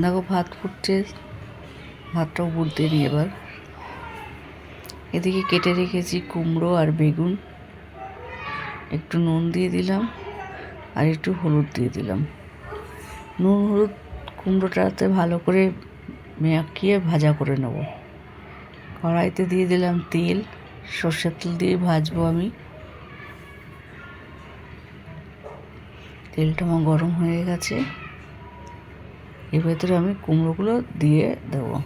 দেখো ভাত ফুটছে, ভাতটাও বলতে নিই এবার। এদিকে কেটে রেখেছি কুমড়ো আর বেগুন। একটু নুন দিয়ে দিলাম আর একটু হলুদ দিয়ে দিলাম। নুন, হলুদ কুমড়োটাতে ভালো করে মেয়াকিয়ে ভাজা করে নেব। কড়াইতে দিয়ে দিলাম তেল, সর্ষের তেল দিয়ে ভাজবো আমি। তেলটা আমার গরম হয়ে গেছে। এর ভেতরে আমি কুমড়োগুলো দিয়ে দেবো।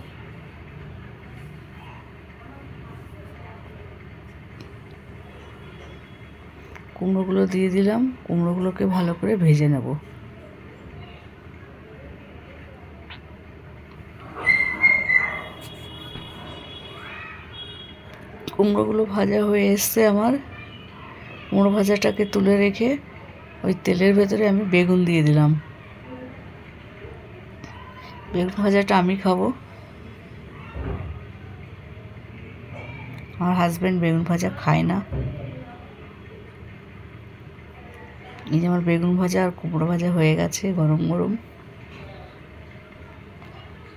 কুমড়োগুলো দিয়ে দিলাম, কুমড়োগুলোকে ভালো করে ভেজে নেব। কুমড়োগুলো ভাজা হয়ে এসছে আমার। কুমড়ো ভাজাটাকে তুলে রেখে ওই তেলের ভেতরে আমি বেগুন দিয়ে দিলাম। বেগুন ভাজাটা আমি খাব। আমার হাজব্যান্ড বেগুন ভাজা খায় না। এই যে আমার বেগুন ভাজা আর কুমড়ো ভাজা হয়ে গেছে গরম গরম।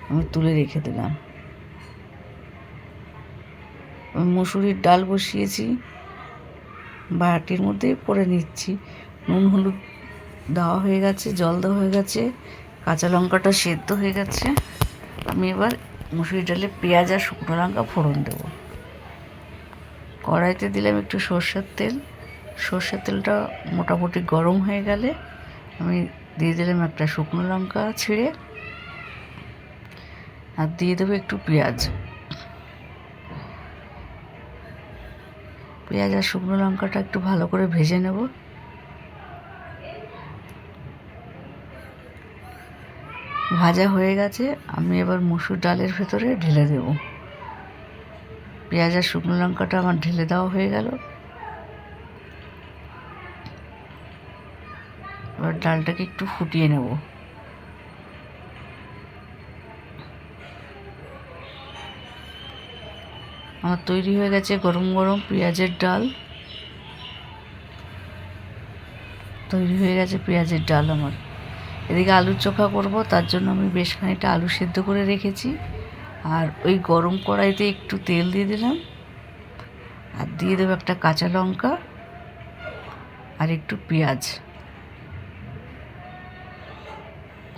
আমি তুলে রেখে দিলাম। মুসুরির ডাল বসিয়েছি। বাটির মধ্যে পরে নিচ্ছি। নুন হলুদ দেওয়া হয়ে গেছে, জল দেওয়া হয়ে গেছে। কাঁচা লঙ্কাটা সেদ্ধ হয়ে গেছে। আমি এবার মুসুরি ডালে পেঁয়াজ আর শুকনো লঙ্কা ফোড়ন দেবো। কড়াইতে দিলাম একটু সর্ষের তেল। সর্ষের তেলটা মোটামুটি গরম হয়ে গেলে আমি দিয়ে দিলাম একটা শুকনো লঙ্কা ছিঁড়ে। আর দিয়ে দেবো একটু পেঁয়াজ। পেঁয়াজ আর শুকনো লঙ্কাটা একটু ভালো করে ভেজে নেব। ভাজা হয়ে গেছে, আমি এবার মুসুর ডালের ভেতরে ঢেলে দেব। পেঁয়াজ আর শুকনো লঙ্কাটা আমার ঢেলে দেওয়া হয়ে গেল। এবার ডালটাকে একটু ফুটিয়ে নেব। আমার তৈরি হয়ে গেছে গরম গরম পেঁয়াজের ডাল। তৈরি হয়ে গেছে পেঁয়াজের ডাল আমার। এদিকে আলুর চোখা করব, তার জন্য আমি বেশ খানিকটা আলু সেদ্ধ করে রেখেছি। আর ওই গরম কড়াইতে একটু তেল দিয়ে দিলাম। আর দিয়ে দেবো একটা কাঁচা লঙ্কা আর একটু পেঁয়াজ।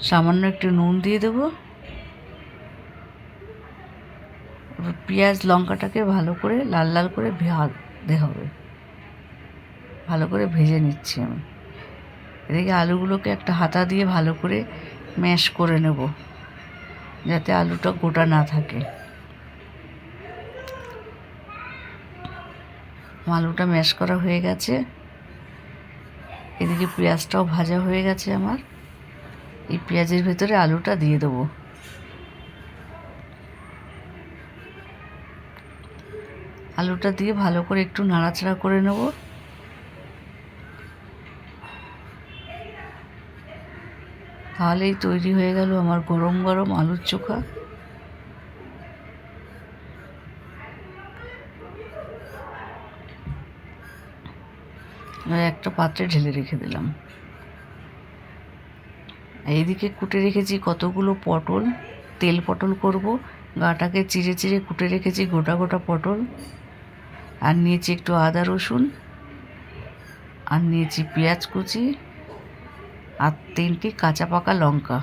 সামান্য একটু নুন দিয়ে দেবো। এবার পেঁয়াজ লঙ্কাটাকে ভালো করে লাল লাল করে ভাজতে হবে। ভালো করে ভেজে নিচ্ছি আমি। এদিকে আলুগুলোকে একটা হাতা দিয়ে ভালো করে ম্যাশ করে নেব, যাতে আলুটা গোটা না থাকে। আলুটা ম্যাশ করা হয়ে গেছে। এদিকে পেঁয়াজটাও ভাজা হয়ে গেছে আমার। এই পেঁয়াজের ভেতরে আলুটা দিয়ে দেবো। আলুটা দিয়ে ভালো করে একটু নাড়াচাড়া করে নেব। তাহলেই তৈরি হয়ে গেল আমার গরম গরম আলুর চোখা। একটা পাত্রে ঢেলে রেখে দিলাম। এইদিকে কুটে রেখেছি কতগুলো পটল। তেল পটল করব, গাটাকে চিড়ে চিড়ে কুটে রেখেছি গোটা গোটা পটল। আর নিয়েছি একটু আদা রসুন। আর নিয়েছি পেঁয়াজ কুচি। আর তিনটি কাঁচা পাকা লঙ্কা।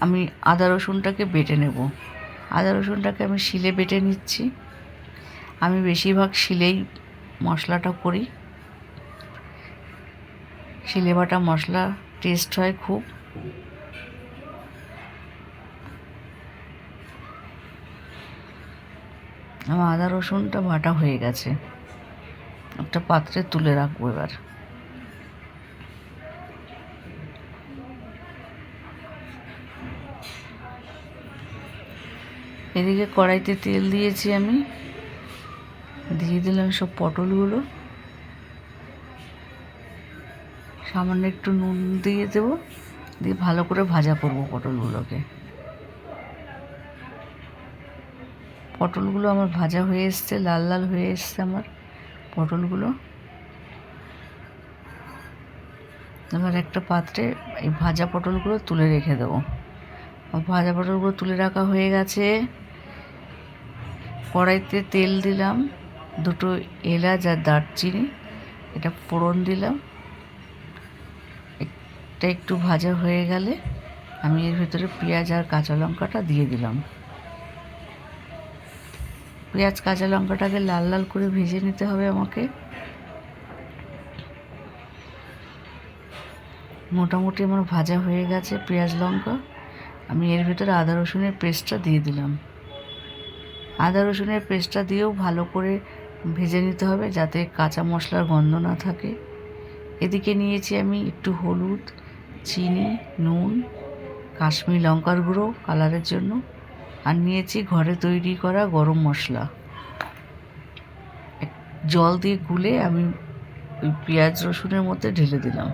আমি আদা রসুনটাকে বেটে নেব। আদা রসুনটাকে আমি শিলে বেটে নিচ্ছি। আমি বেশিরভাগ শিলেই মশলাটা করি। শিলে বাটা মশলা টেস্ট হয় খুব। আমার আদা রসুনটা বাটা হয়ে গেছে। একটা পাত্রে তুলে রাখব এবার। এদিকে কড়াইতে তেল দিয়েছি আমি। দিয়ে দিলাম সব পটলগুলো। সামান্য একটু নুন দিয়ে দেবো। দিয়ে ভালো করে ভাজা করব পটলগুলোকে। পটলগুলো আমার ভাজা হয়ে এসছে, লাল লাল হয়ে এসছে আমার পটলগুলো। এবার একটা পাত্রে এই ভাজা পটলগুলো তুলে রেখে দেবো। ভাজা পটলগুলো তুলে রাখা হয়ে গেছে। কড়াইতে তেল দিলাম, দুটো এলাচ আর দারচিনি, এটা ফোড়ন দিলাম। এটা একটু ভাজা হয়ে গেলে আমি এর ভিতরে পেঁয়াজ আর কাঁচা লঙ্কাটা দিয়ে দিলাম। পেঁয়াজ, কাঁচা লঙ্কাটাকে লাল লাল করে ভেজে নিতে হবে আমাকে। মোটামুটি আমার ভাজা হয়ে গেছে পেঁয়াজ, লঙ্কা। আমি এর ভিতরে আদা রসুনের পেস্টটা দিয়ে দিলাম। আদা রসুনের পেস্টটা দিয়েও ভালো করে ভেজে নিতে হবে যাতে কাঁচা মশলার গন্ধ না থাকে। এদিকে নিয়েছি আমি একটু হলুদ, চিনি, নুন, কাশ্মীর লঙ্কার গুঁড়ো কালারের জন্য। আর নিয়েছি ঘরে তৈরি করা গরম মশলা। জল দিয়ে গুলে আমি ওই পেঁয়াজ রসুনের মধ্যে ঢেলে দিলাম।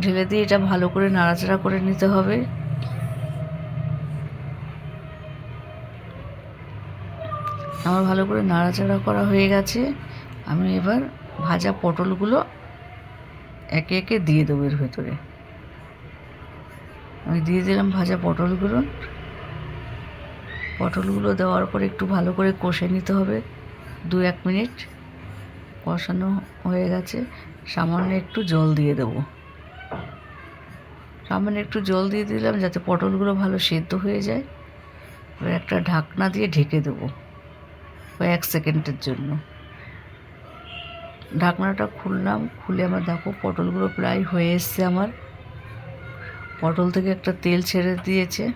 ঢেলে দিয়ে এটা ভালো করে নাড়াচাড়া করে নিতে হবে। আমার ভালো করে নাড়াচাড়া করা হয়ে গেছে। আমি এবার ভাজা পটলগুলো একে একে দিয়ে দেবো এর ভেতরে। আমি দিয়ে দিলাম ভাজা পটলগুলো। পটলগুলো দেওয়ার পর একটু ভালো করে কষে নিতে হবে। দু এক মিনিট কষানো হয়ে গেছে। সামান্য একটু জল দিয়ে দেবো। সামান্য একটু জল দিয়ে দিলাম যাতে পটলগুলো ভালো সেদ্ধ হয়ে যায়। এবার একটা ঢাকনা দিয়ে ঢেকে দেবো। কয়েক সেকেন্ডের জন্য। ঢাকনাটা খুললাম, খুলে আমার দেখো পটলগুলো প্রায় হয়ে এসছে আমার। পটল থেকে একটা তেল ছেড়ে দিয়েছে।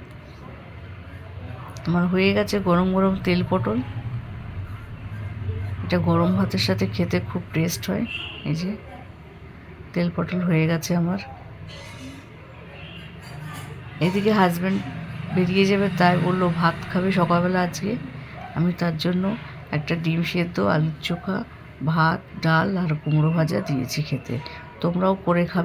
আমার হয়ে গেছে গরম গরম তেল পটল। এটা গরম ভাতের সাথে খেতে খুব টেস্ট হয়। এই যে, তেল পটল হয়ে গেছে আমার। এদিকে হাজব্যান্ড বেরিয়ে যাবে, তাই বলল, ভাত খাবে সকালবেলা আজকে? আমি তার জন্য একটা ডিম সেদ্ধ, আলুর চোখা, ভাত, ডাল আর কুমড়ো ভাজা দিয়েছি খেতে। তোমরাও করে খাবে।